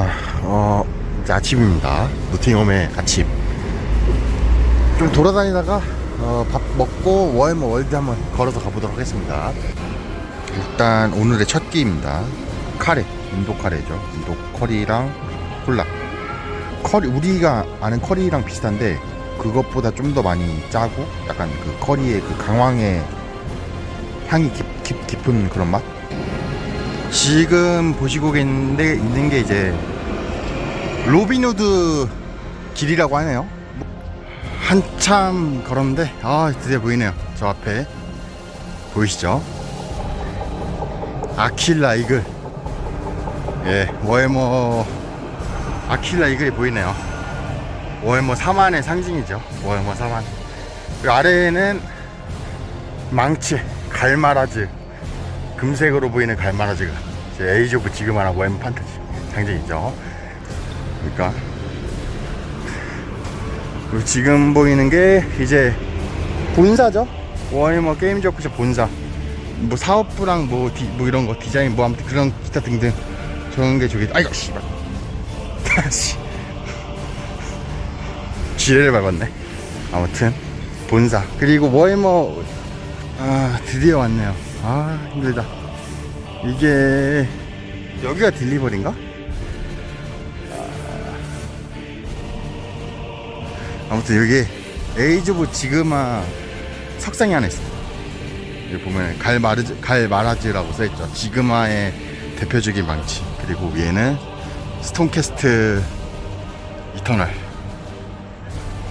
자, 어, 이제 아침입니다. 노팅엄의 아침. 좀 돌아다니다가 어, 밥 먹고 워해머 월드 한번 걸어서 가보도록 하겠습니다. 일단 오늘의 첫 끼입니다. 카레, 인도 카레죠. 인도 커리랑 콜라. 커리 우리가 아는 커리랑 비슷한데 그것보다 좀 더 많이 짜고 약간 그 커리의 그 강황의 향이 깊, 깊, 깊은 그런 맛. 지금 보시고 있는데 있는 게 이제 로빈후드 길이라고 하네요. 한참 걸었는데 아 드디어 보이네요. 저 앞에 보이시죠? 아킬라 이글 예 워해머 아킬라 이글이 보이네요. 워해머 4만의 상징이죠. 워해머 4만. 그 아래에는 망치 갈마라즈 금색으로 보이는 갈마라즈가 제 에이즈 오브 지그마나 워해머 판타지 상징이죠. 그러니까 그리고 지금 보이는 게 이제 본사죠. 워해머 게임 저크샵 본사. 뭐 사업부랑 뭐, 디, 뭐 이런 거 디자인 뭐 아무튼 그런 기타 등등 저런 게 저기 아이고 씨발 다시 지뢰를 밟았네. 아무튼 본사 그리고 워해머 아 드디어 왔네요. 아 힘들다. 이게 여기가 딜리버리인가? 아무튼 여기 에이즈 오브 지그마 석상이 하나 있어. 여기 보면 갈마르즈 갈마라즈라고 써있죠. 지그마의 대표적인 망치. 그리고 위에는 스톤캐스트 이터널.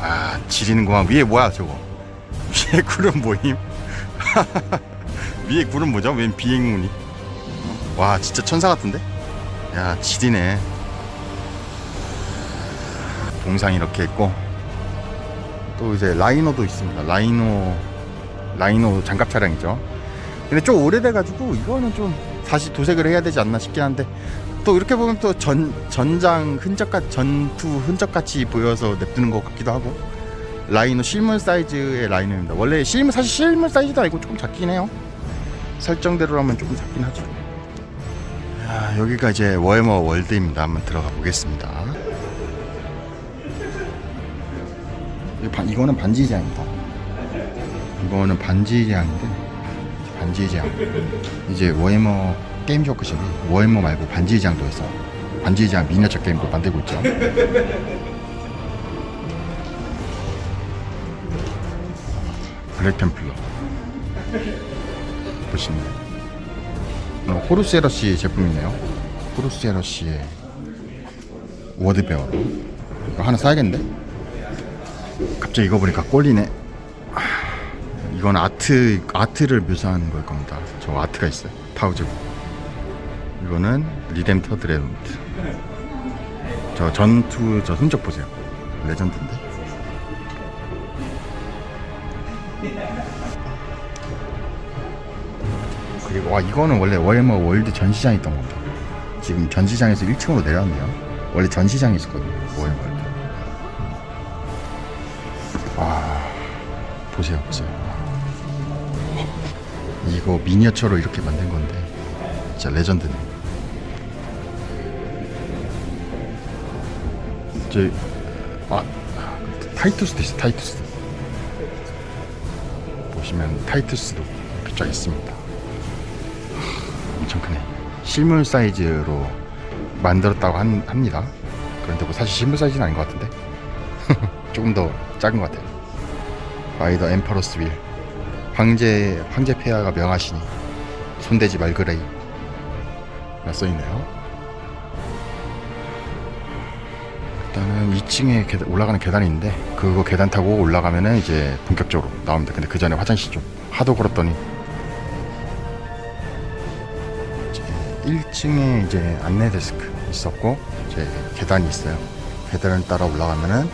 아 지리는 구만 위에 뭐야 저거? 위에 구름 모임? 위에 구름 뭐죠? 웬 비행문이? 와 진짜 천사 같은데? 야 지리네. 동상 이렇게 있고 또 이제 라이노도 있습니다. 라이노 라이노 장갑 차량이죠. 근데 좀 오래돼가지고 이거는 좀 다시 도색을 해야 되지 않나 싶긴 한데 또 이렇게 보면 또 전 전장 흔적같 전투 흔적같이 보여서 냅두는 것 같기도 하고 라이노 실물 사이즈의 라이노입니다. 원래 실물 사실 실물 사이즈도 아니고 조금 작긴 해요. 설정대로라면 조금 작긴 하죠. 아, 여기가 이제 워해머 월드입니다. 한번 들어가 보겠습니다. 이거는 반지 제한이다. 이거는 반지 제한인데 반지 제한. 이제 워해머 게임 쇼크샵이 워해머 말고 반지 제한도 해서 반지 제한 미니어처 게임도 만들고 있죠. 블랙 템플러 보시면 어, 호루스 에러시 제품이네요. 호루스 에러시의 워드베어 이거 하나 사야겠는데? 갑자기 이거 보니까 꼴리네. 아, 이건 아트 아트를 묘사하는 걸 겁니다. 저 아트가 있어요. 파우즈. 이거는 리뎀터 드레운트. 저 전투 저 흔적 보세요. 레전드인데. 그리고 와 이거는 원래 워해머 월드 전시장에 있던 겁니다. 지금 전시장에서 1층으로 내려왔네요. 원래 전시장에 있었거든요. 워해머 보세요, 보세요. 이거 미니어처로 이렇게 만든 건데 진짜 레전드네. 저 아, 타이투스도 있어, 타이투스. 보시면 타이투스도 이렇게 쫙 있습니다. 하, 엄청 크네. 실물 사이즈로 만들었다고 한, 합니다. 그런데 뭐 사실 실물 사이즈는 아닌 것 같은데 조금 더 작은 것 같아요. 라이더 엠퍼러스 윌 황제 황제 폐하가 명하시니 손대지 말그레이. 가 써있네요? 일단은 2층에 계단, 올라가는 계단이 있는데 그거 계단 타고 올라가면은 이제 본격적으로 나옵니다. 근데 그 전에 화장실 좀 하도 걸었더니 이제 1층에 이제 안내 데스크 있었고 이제 계단이 있어요. 계단을 따라 올라가면은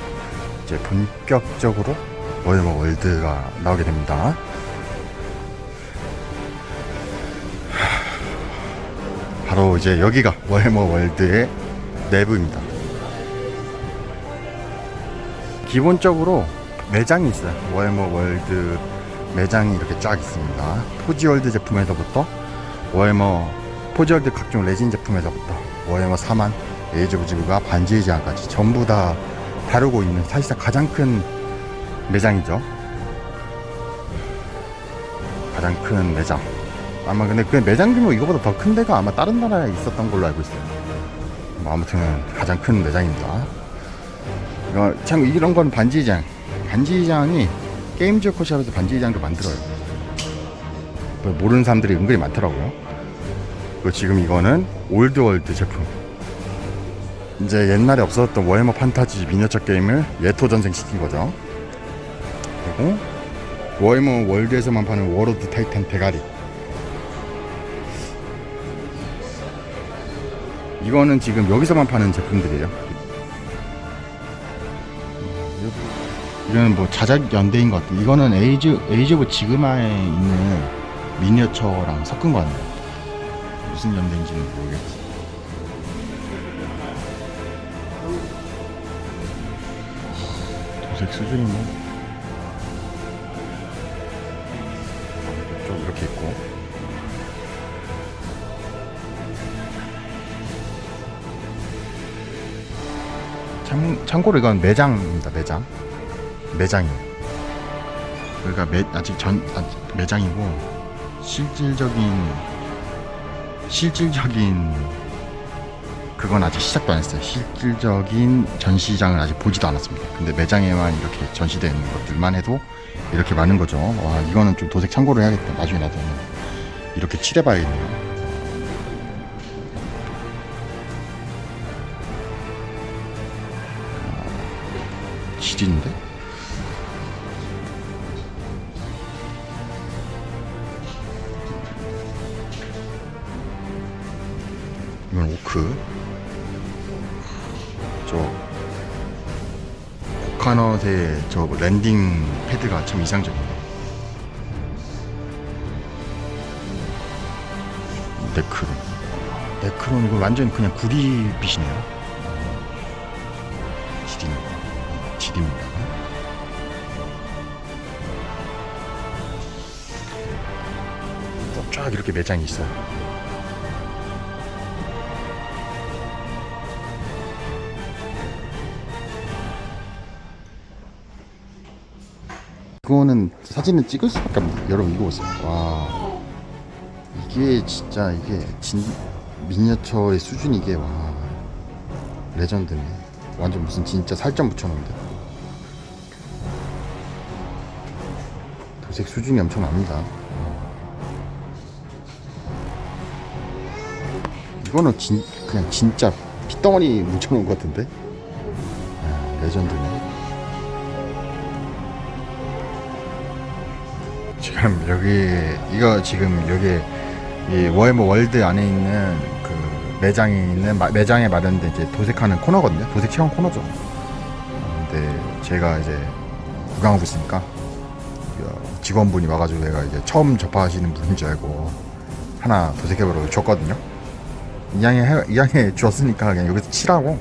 이제 본격적으로 워해머 월드가 나오게 됩니다. 바로 이제 여기가 워해머 월드의 내부입니다. 기본적으로 매장이 있어요. 워해머 월드 매장이 이렇게 쫙 있습니다. 포지월드 제품에서부터 워해머 포지월드 각종 레진 제품에서부터 워해머 4만 에이즈 지브가 반지의 제왕까지 전부 다 다루고 있는 사실상 가장 큰 매장이죠. 가장 큰 매장. 아마 근데 그 매장 규모 이거보다 더 큰 데가 아마 다른 나라에 있었던 걸로 알고 있어요. 뭐 아무튼 가장 큰 매장입니다. 이거 참 이런 건 반지장. 반지장이 게임 지오코샵에서 반지장도 만들어요. 뭐 모르는 사람들이 은근히 많더라고요. 그리고 지금 이거는 올드월드 제품. 이제 옛날에 없었던 워해머 판타지 미니어처 게임을 예토 전생시킨 거죠. 그리고 워해머 월드에서만 파는 워로드 타이탄 대가리. 이거는 지금 여기서만 파는 제품들이에요. 이거는 뭐 자작 연대인 것 같아요. 이거는 에이즈 에이즈 오브 지그마에 있는 미니어처랑 섞은 거 같네요. 무슨 연대인지는 모르겠어. 도색 수준이 뭐. 참, 참고로 이건 매장입니다, 매장. 매장이에요. 그러니까 매, 아직 전, 아직 매장이고, 실질적인, 실질적인, 그건 아직 시작도 안 했어요. 실질적인 전시장을 아직 보지도 않았습니다. 근데 매장에만 이렇게 있는 것들만 해도 이렇게 많은 거죠. 와, 이거는 좀 도색 참고를 해야겠다. 나중에 나도 이렇게 칠해봐야겠네요. 이건 오크. 저 코카넛의 저 랜딩 패드가 참 이상적이네요. 네크론. 네크론 이거 완전 그냥 구리빛이네요. 지딘. 지딘입니다. 또쫙 이렇게 매장이 있어요. 이거는 사진을 찍을 수밖에 없는데 여러분 이거 보세요. 와. 이게 진짜 이게 진 미니어처의 수준이 이게 와. 레전드네. 완전 무슨 진짜 살점 붙여놓은데. 도색 수준이 엄청납니다. 이거는 진, 그냥 진짜 핏덩어리 뭉쳐놓은 것 같은데? 아, 레전드네 여기 이거 지금 여기 이 워해머 월드 안에 있는 그 매장이 있는 마- 매장에 마련된 이제 도색하는 코너거든요. 도색 체험 코너죠. 어, 근데 제가 이제 구경하고 있으니까 어, 직원분이 와가지고 내가 이제 처음 접하시는 분인 줄 알고 하나 도색해보라고 줬거든요. 이왕에 해, 이왕에 줬으니까 그냥 여기서 칠하고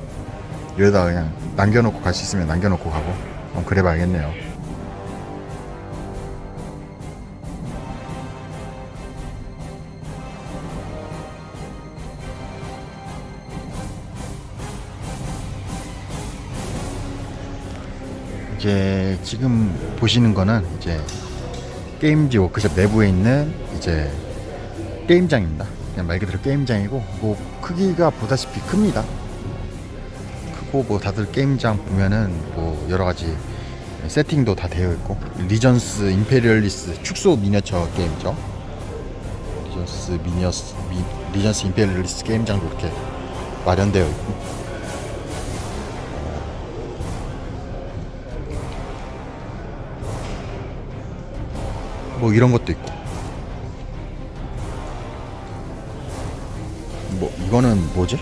여기다 그냥 남겨놓고 갈 수 있으면 남겨놓고 가고 어, 그래 봐야겠네요. 이제 지금 보시는 거는 이제 게임지 워크숍 내부에 있는 이제 게임장입니다. 그냥 말 그대로 게임장이고 뭐 크기가 보다시피 큽니다. 크고 뭐 다들 게임장 보면은 뭐 여러 가지 세팅도 다 되어 있고 리전스 임페리얼리스 축소 미니어처 게임이죠. 리전스 미니어스 미, 리전스 임페리얼리스 게임장도 이렇게 마련되어 있고 뭐 이런 것도 있고. 뭐 이거는 뭐지?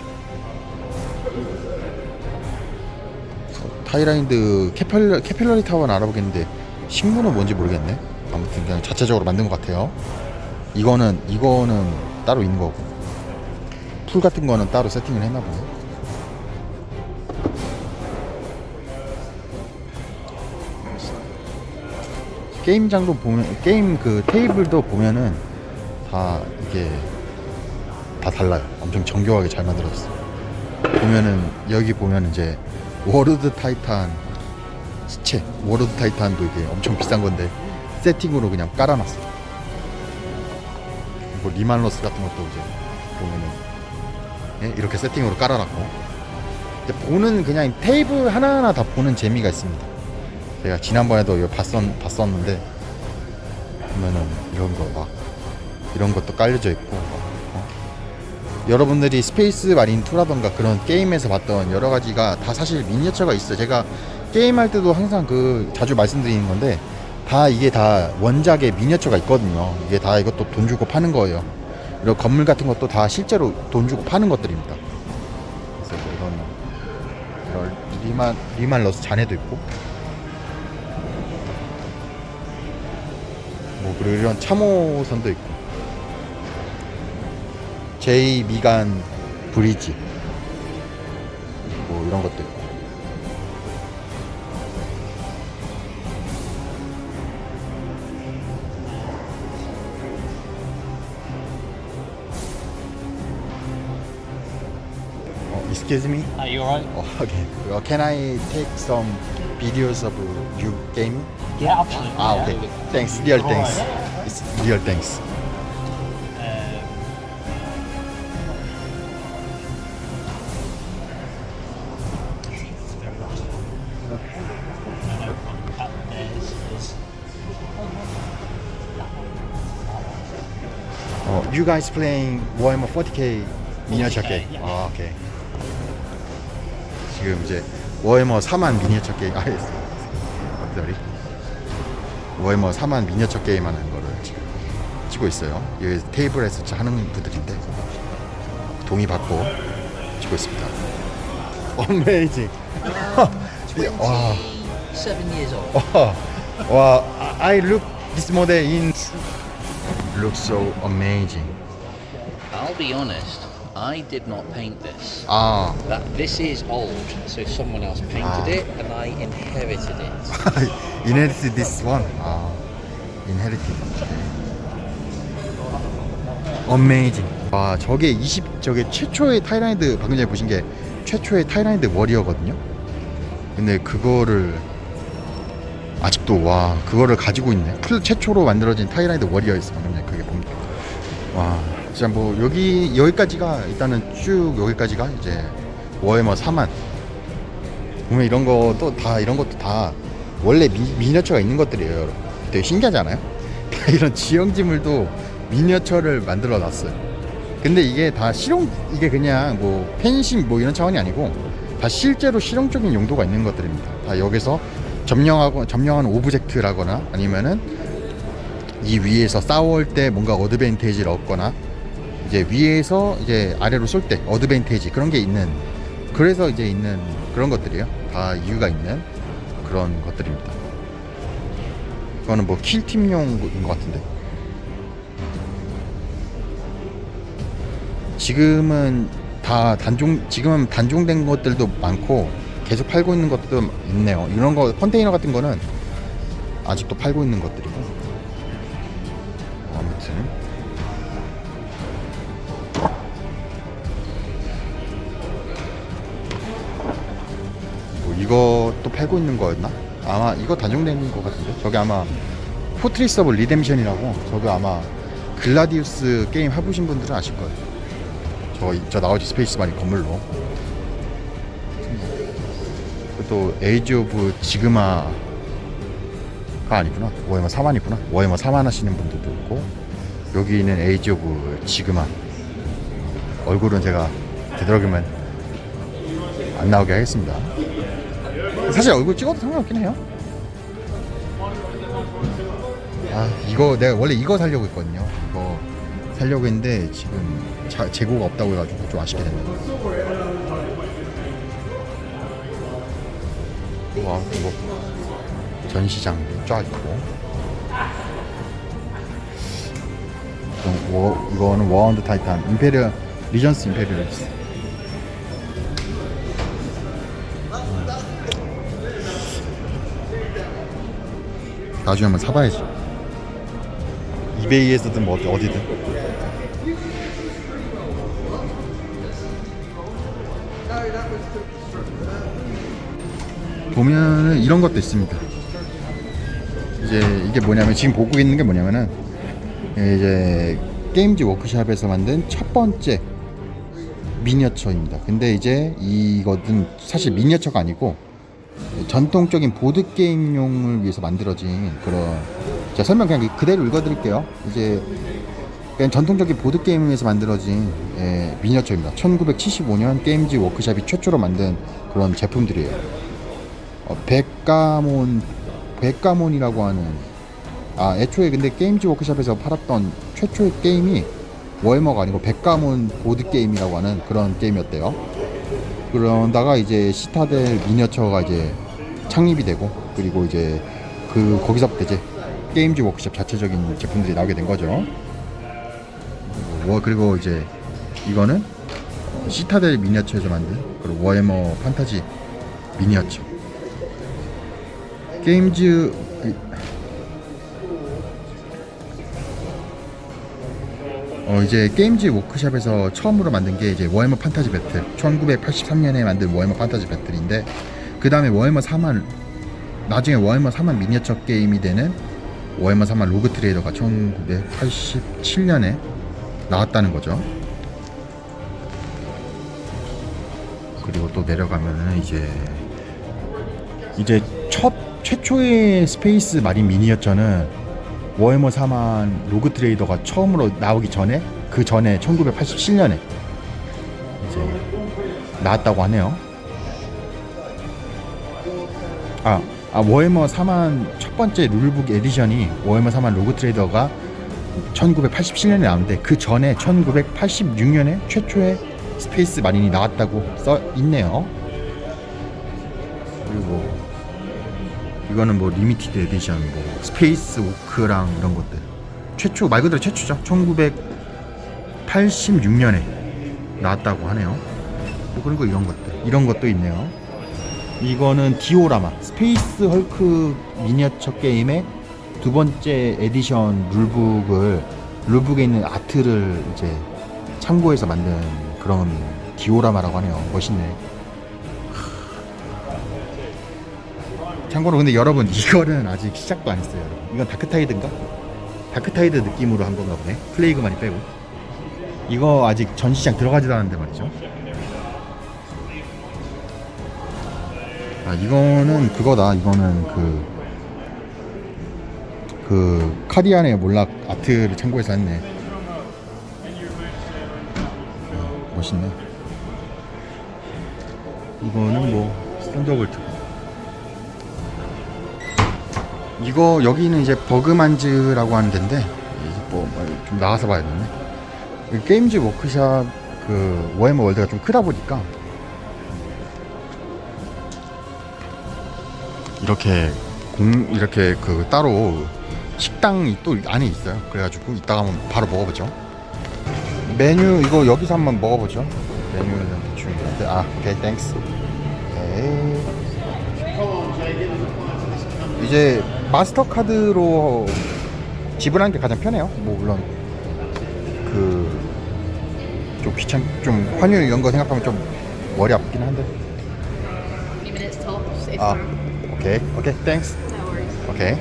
어, 타이라인드 캐펠, 캐펠러리 타워는 알아보겠는데 식물은 뭔지 모르겠네. 아무튼 그냥 자체적으로 만든 것 같아요. 이거는 이거는 따로 있는 거고. 풀 같은 거는 따로 세팅을 했나 보네 게임장도 보면 게임 그 테이블도 보면은 다 이게 다 달라요. 엄청 정교하게 잘 만들어졌어요. 보면은 여기 보면 이제 워르드 타이탄 시체 워르드 타이탄도 이게 엄청 비싼 건데 세팅으로 그냥 깔아놨어. 뭐 리말러스 같은 것도 이제 보면은 예? 이렇게 세팅으로 깔아놨고 보는 그냥 테이블 하나하나 다 보는 재미가 있습니다. 제가 지난번에도 이거 봤었, 봤었는데 보면은 이런 거 막 이런 것도 깔려져 있고 막, 어? 여러분들이 스페이스 마린 2라던가 그런 게임에서 봤던 여러 가지가 다 사실 미니어처가 있어요. 제가 게임할 때도 항상 그 자주 말씀드리는 건데 다 이게 다 원작의 미니어처가 있거든요. 이게 다 이것도 돈 주고 파는 거예요. 이런 건물 같은 것도 다 실제로 돈 주고 파는 것들입니다. 그래서 뭐 이런 이런 리만 리말러스 잔해도 있고 뭐 그리고 이런 참호선도 있고 제이 미간 브리지 뭐 이런 것도 있고 어, excuse me? Are you alright? Oh, okay. Well, can I take some videos of you gaming? Yeah, absolutely. Ah, yeah. Thanks. Real thanks. It's real thanks. Um, Oh, you guys playing Warhammer 40k 미니어처 40K, 게임? 아, 오케이. 지금 이제 워해머 4만 미니어처 게임, 아. 워해머 4만 미니어처 게임 하는 거를 지금 찍고 있어요. 여기 테이블에서 하는 분들인데 동의 받고 찍고 있습니다. 어메이징. 와. 27 years old. 와, 와, I look this model in looks so amazing. I'll be honest, I did not paint this. 아, That this is old, so someone else painted Ah. it and I inherited it. Inherited this one. 아, inherited. Amazing. 와, 저게 20 저게 최초의 타이라이드 방금 전에 보신 게 최초의 타이라이드 워리어거든요. 근데 그거를 아직도 와 그거를 가지고 있네. 풀 최초로 만들어진 타이라이드 워리어였어 방금 전에 그게 봅니다. 와 진짜 뭐 여기 여기까지가 일단은 쭉 여기까지가 이제 워해머 4만 보면 이런 것도 다 이런 것도 다 원래 미, 미니어처가 있는 것들이에요 여러분. 되게 신기하잖아요? 다 이런 지형지물도 미니어처를 만들어 놨어요. 근데 이게 다 실용 이게 그냥 뭐 펜싱 뭐 이런 차원이 아니고 다 실제로 실용적인 용도가 있는 것들입니다. 다 여기서 점령하고 점령한 오브젝트라거나 아니면은 이 위에서 싸울 때 뭔가 어드밴테이지를 얻거나 이제 위에서 이제 아래로 쏠 때 어드밴테이지 그런 게 있는 그래서 이제 있는 그런 것들이에요. 다 이유가 있는 그런 것들입니다. 이거는 뭐 킬팀용인 것 같은데. 지금은 다 단종 지금은 단종된 것들도 많고 계속 팔고 있는 것도 있네요. 이런 거 컨테이너 같은 거는 아직도 팔고 있는 것들이고. 어, 아무튼 이것도 팔고 있는 거였나? 아마 이거 단종된 것 같은데? 저게 아마 포트리스 오브 리뎀션이라고 저거 아마 글라디우스 게임 해보신 분들은 아실 거예요. 저, 저 나머지 스페이스 마린 건물로. 또 에이지 오브 지그마가 아니구나. 워해머 4만 있구나. 워해머 4만 하시는 분들도 있고 여기 있는 에이지 오브 지그마. 얼굴은 제가 되도록이면 안 나오게 하겠습니다 사실 얼굴 찍어도 상관없긴 해요. 아 이거 내가 원래 이거 살려고 했거든요. 이거 살려고 했는데 지금 자, 재고가 없다고 해가지고 좀 아쉽게 됐네요. 와 이거 전시장 쫙 있고. 워, 이거는 워언드 타이탄 임페리얼 리전스 임페리얼스. 나중에 한번 사봐야지. 이베이에서든 뭐 어디- 어디 든. 보면은 이런 것도 있습니다. 이제 이게 뭐냐면 지금 보고 있는 게 뭐냐면은 이제 게임즈 워크샵에서 만든 첫 번째 미니어처입니다. 근데 이제 이것은 사실 미니어처가 아니고 전통적인 보드 게임용을 위해서 만들어진 그런 자 설명 그냥 그대로 읽어드릴게요. 이제 그냥 전통적인 보드 게임을 위해서 만들어진 예, 미니어처입니다. 1975년 게임즈 워크샵이 최초로 만든 그런 제품들이에요. 어, 백가몬 백가몬이라고 하는 아 애초에 근데 게임즈 워크샵에서 팔았던 최초의 게임이 워해머가 아니고 백가몬 보드 게임이라고 하는 그런 게임이었대요. 그러다가 이제 시타델 미니어처가 이제 창립이 되고 그리고 이제 그 거기서부터 이제 게임즈 워크샵 자체적인 제품들이 나오게 된 거죠. 워 그리고 이제 이거는 시타델 미니어처에서 만든 그리고 워해머 판타지 미니어처. 게임즈 어 이제 게임즈 워크샵에서 처음으로 만든 게 이제 워해머 판타지 배틀 1983년에 만든 워해머 판타지 배틀인데 그 다음에 워해머 3만 나중에 워해머 3만 미니어처 게임이 되는 워해머 3만 로그 트레이더가 1987년에 나왔다는 거죠. 그리고 또 내려가면은 이제 이제 첫 최초의 스페이스 마린 미니어처는 워해머 4만 로그 트레이더가 처음으로 나오기 전에 그 전에 1987년에 이제 나왔다고 하네요. 아, 아 워해머 4만 첫 번째 룰북 에디션이 워해머 4만 로그 트레이더가 1987년에 나왔는데 그 전에 1986년에 최초의 스페이스 마린이 나왔다고 써 있네요. 이거는 뭐 리미티드 에디션 뭐 스페이스 오크랑 이런 것들. 최초 말 그대로 최초죠. 1986년에 나왔다고 하네요. 뭐 그리고 이런 것들 이런 것도 있네요. 이거는 디오라마 스페이스 헐크 미니어처 게임의 두 번째 에디션 룰북을 룰북에 있는 아트를 이제 참고해서 만든 그런 디오라마라고 하네요. 멋있네 참고로 근데 여러분 이거는 아직 시작도 안 했어요 여러분. 이건 다크타이드인가? 다크타이드 느낌으로 한 건가 보네. 플레이그만이 빼고. 이거 아직 전시장 들어가지도 않았는데 말이죠. 아 이거는 그거다. 이거는 그, 그 카디안의 몰락 아트를 참고해서 했네. 음, 멋있네. 이거는 뭐 썬더볼트 이거 여기는 이제 버그만즈라고 하는 데인데 뭐좀 나가서 봐야겠네. 그 게임즈 워크샵 그 워해머 월드가 좀 크다 보니까 이렇게 공 이렇게 그 따로 식당이 또 안에 있어요. 그래가지고 이따가 한번 바로 먹어보죠. 메뉴 이거 여기서 한번 먹어보죠. 메뉴는 대충 아 오케이 땡스. 오케이. 이제 마스터 카드로 지불하는 게 가장 편해요. 뭐 물론 그 좀 귀찮 좀 환율 이런 거 생각하면 좀 머리 아프긴 한데. 20 minutes tops. If 아 오케이 오케이 땡스. 오케이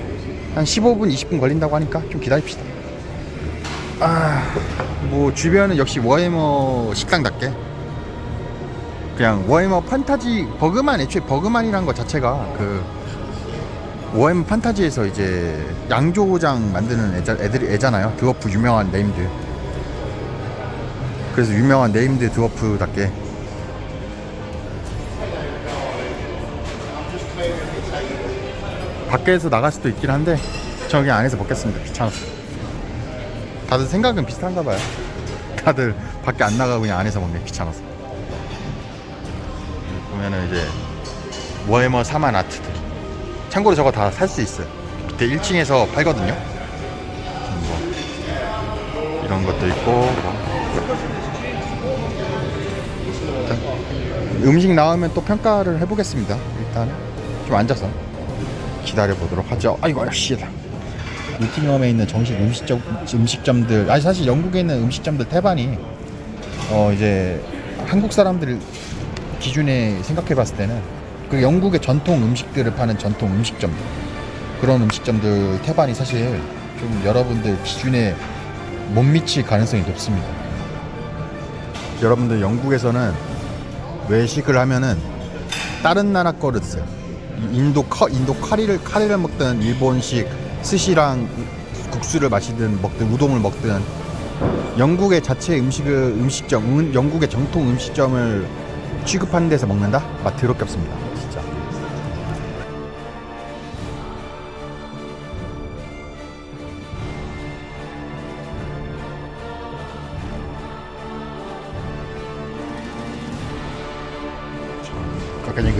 한 15분 20분 걸린다고 하니까 좀 기다립시다. 아뭐 주변은 역시 워해머 식당답게 그냥 워해머 판타지 버그만 애초에 버그만이란 것 자체가 그 워햄 판타지에서 이제 양조장 만드는 애자, 애들이 애잖아요. 드워프 유명한 네임드. 그래서 유명한 네임드 드워프답게 밖에서 나갈 수도 있긴 한데 저기 안에서 먹겠습니다. 귀찮아서. 다들 생각은 비슷한가 봐요. 다들 밖에 안 나가고 그냥 안에서 먹네. 귀찮아서. 보면은 이제 워해머 4만 아트들. 참고로 저거 다 살 수 있어요. 밑에 1층에서 팔거든요. 뭐 이런 것도 있고 뭐. 음식 나오면 또 평가를 해보겠습니다. 일단 좀 앉아서 기다려 보도록 하죠. 아이고 아씨다. 노팅엄에 있는 정식 음식점 음식점들 아니 사실 영국에 있는 음식점들 태반이 어 이제 한국 사람들 기준에 생각해 봤을 때는 그 영국의 전통 음식들을 파는 전통 음식점들 그런 음식점들 태반이 사실 좀 여러분들 기준에 못 미칠 가능성이 높습니다. 여러분들 영국에서는 외식을 하면은 다른 나라 거를 드세요. 이 인도 커 인도 카리를 카리를 먹든 일본식 스시랑 국수를 마시든 먹든 우동을 먹든 영국의 자체 음식을 음식점 음, 영국의 정통 음식점을 취급하는 데서 먹는다? 맛 더럽게 없습니다.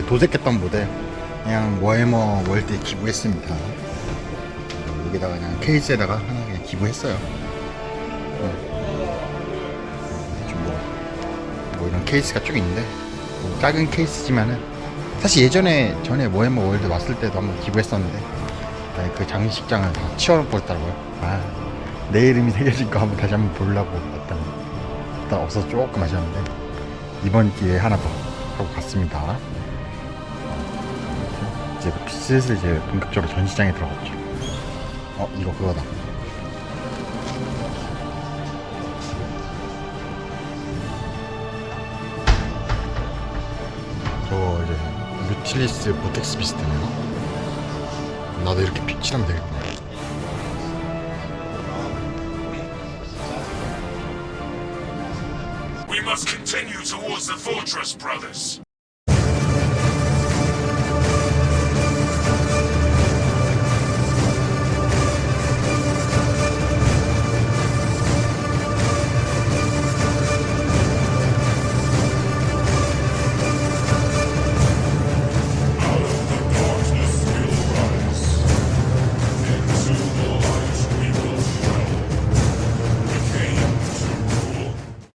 그 도색했던 모델 그냥 워해머 월드에 기부했습니다. 어, 여기다가 그냥 케이스에다가 하나 그냥 기부했어요. 어. 좀 뭐, 뭐 이런 케이스가 쭉 있는데 뭐 작은 케이스지만은 사실 예전에 전에 워해머 월드 왔을 때도 한번 기부했었는데 아니, 그 장식장을 다 치워버렸더라고요. 아, 내 이름이 새겨진 거 한번 다시 한번 보려고 일단 일단 없어서 조금 아쉬웠는데 이번 기회에 하나 더 하고 갔습니다. 이제 슬슬 이제 본격적으로 전시장에 들어갔죠. 어 이거 그거다. 저거 이제 뮤틸리스 보텍스 비슷하네요. 나도 이렇게 픽칠하면 되겠구나.